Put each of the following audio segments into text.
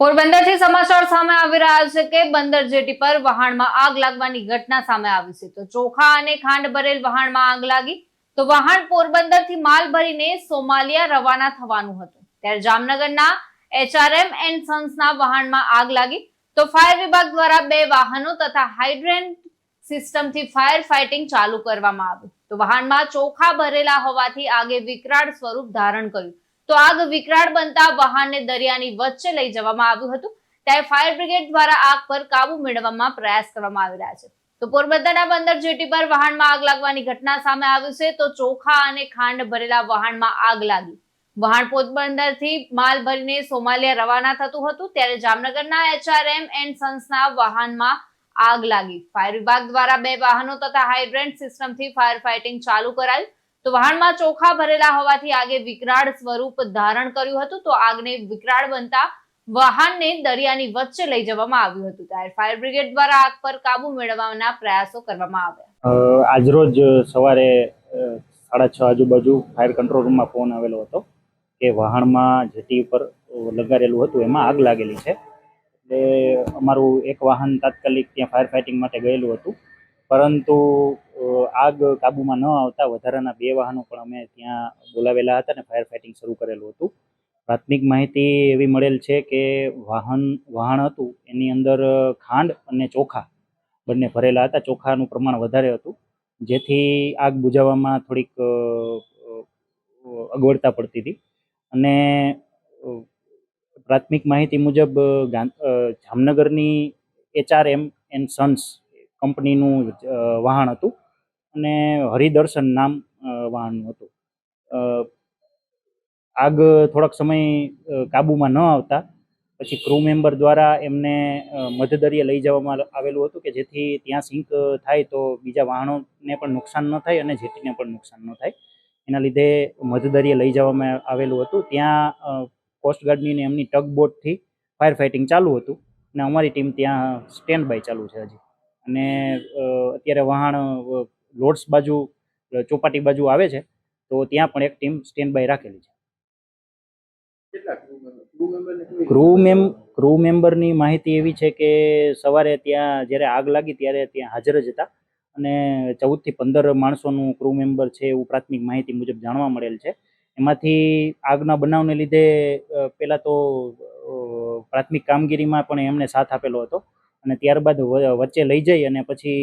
પોરબંદરથી સમાચાર સામે આવી રહ્યા છે કે બંદર જેટી પર વહાણમાં આગ લાગવાની ઘટના સામે આવી છે. તો ચોખા અને ખાંડ ભરેલ વહાણમાં આગ લાગી. તો વહાણ પોરબંદરથી માલ ભરીને સોમાલિયા રવાના થવાનું હતું. ત્યારે જામનગરના એચઆરએમ એન્ડ સન્સના વહાણમાં આગ લાગી. તો ફાયર વિભાગ દ્વારા બે વાહનો તથા હાઇડ્રેન્ટ સિસ્ટમથી ફાયર ફાઇટિંગ ચાલુ કરવામાં આવ્યું. તો વહાણમાં ચોખા ભરેલા હોવાથી આગે વિકરાળ સ્વરૂપ ધારણ કર્યું. તો આગ વિકરાળ બનતા વાહનને દરિયાની વચ્ચે લઈ જવામાં આવ્યું હતું. ત્યારે ફાયર બ્રિગેડ દ્વારા આગ પર કાબુ મેળવવામાં પ્રયાસ કરવામાં આવી રહ્યા છે. તો પોરબંદરના બંદર જેટી પર વાહનમાં આગ લાગવાની ઘટના સામે આવી છે. તો ચોખા અને ખાંડ ભરેલા વાહનમાં આગ લાગી. વહાણ પોરબંદરથી માલ ભરીને સોમાલિયા રવાના થતું હતું. ત્યારે જામનગરના એચઆરએમ એન્ડ સન્સના વાહનમાં આગ લાગી. ફાયર વિભાગ દ્વારા બે વાહનો તથા હાઇડ્રેન્ટ સિસ્ટમથી ફાયર ફાઇટિંગ ચાલુ કરાયું. તો વાહનમાં ચોખા ભરેલા હોવાથી આગે વિકરાળ સ્વરૂપ ધારણ કર્યું હતું. તો આગને વિકરાળ બનતા વાહનને દરિયાની વચ્ચે લઈ જવામાં આવ્યું હતું. ત્યારે ફાયર બ્રિગેડ દ્વારા આગ પર કાબુ મેળવવાના પ્રયાસો કરવામાં આવ્યા. આજરોજ સવારે સાડા છ આજુબાજુ ફાયર કંટ્રોલ રૂમમાં ફોન આવેલો હતો કે વહાણમાં જેટી ઉપર લગાડેલું હતું, એમાં આગ લાગેલી છે. એટલે અમારું એક વાહન તાત્કાલિક ત્યાં ફાયર ફાઇટિંગ માટે ગયેલું હતું. પરંતુ આગ કાબૂમાં ન આવતા વધારાના બે વાહનો પણ અમે ત્યાં બોલાવેલા હતા અને ફાયર ફાઇટિંગ શરૂ કરેલું હતું. પ્રાથમિક માહિતી એવી મળેલ છે કે વાહન વાહન હતું, એની અંદર ખાંડ અને ચોખા બંને ભરેલા હતા. ચોખાનું પ્રમાણ વધારે હતું, જેથી આગ બુઝાવવામાં થોડીક અગવડતા પડતી હતી. અને પ્રાથમિક માહિતી મુજબ જામનગરની એચઆરએમ એન્ડ સન્સ કંપનીનું વાહન હતું. અને હરિદર્શન નામ વાહનનું હતું. આગ થોડાક સમય કાબૂમાં ન આવતા, પછી ક્રૂ મેમ્બર દ્વારા એમને મધદરિયે લઈ જવામાં આવેલું હતું કે જેથી ત્યાં સિંક થાય તો બીજા વાહનોને પણ નુકસાન ન થાય અને જેટીને પણ નુકસાન ન થાય. એના લીધે મધદરિયે લઈ જવામાં આવેલું હતું. ત્યાં કોસ્ટગાર્ડની એમની ટગ બોટથી ફાયર ફાઇટિંગ ચાલુ હતું અને અમારી ટીમ ત્યાં સ્ટેન્ડ બાય ચાલુ છે હજી. અને અત્યારે વહાણ લોડ્સ બાજુ ચોપાટી બાજુ આવે છે તો ત્યાં પણ એક ટીમ સ્ટેન્ડ બાય રાખેલી છે. ક્રૂ મેમ ક્રૂ મેમ્બરની માહિતી એવી છે કે સવારે ત્યાં જ્યારે આગ લાગી ત્યારે ત્યાં હાજર જ હતા અને ચૌદથી પંદર માણસોનું ક્રૂ મેમ્બર છે એવું પ્રાથમિક માહિતી મુજબ જાણવા મળેલ છે. એમાંથી આગના બનાવને લીધે પહેલાં તો પ્રાથમિક કામગીરીમાં પણ એમણે સાથ આપેલો હતો. અને ત્યારબાદ વચ્ચે લઈ જઈ અને પછી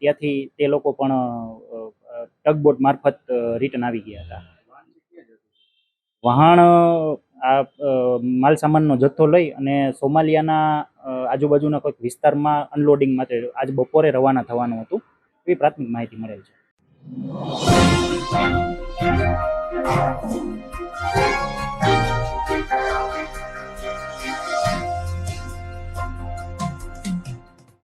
ત્યાંથી તે લોકો પણ ટગબોટ મારફત રિટર્ન આવી ગયા હતા. વહાણ આ માલ સામાનનો જથ્થો લઈ અને સોમાલિયાના આજુબાજુના કોઈક વિસ્તારમાં અનલોડિંગ માટે આજ બપોરે રવાના થવાનું હતું, એવી પ્રાથમિક માહિતી મળેલ છે.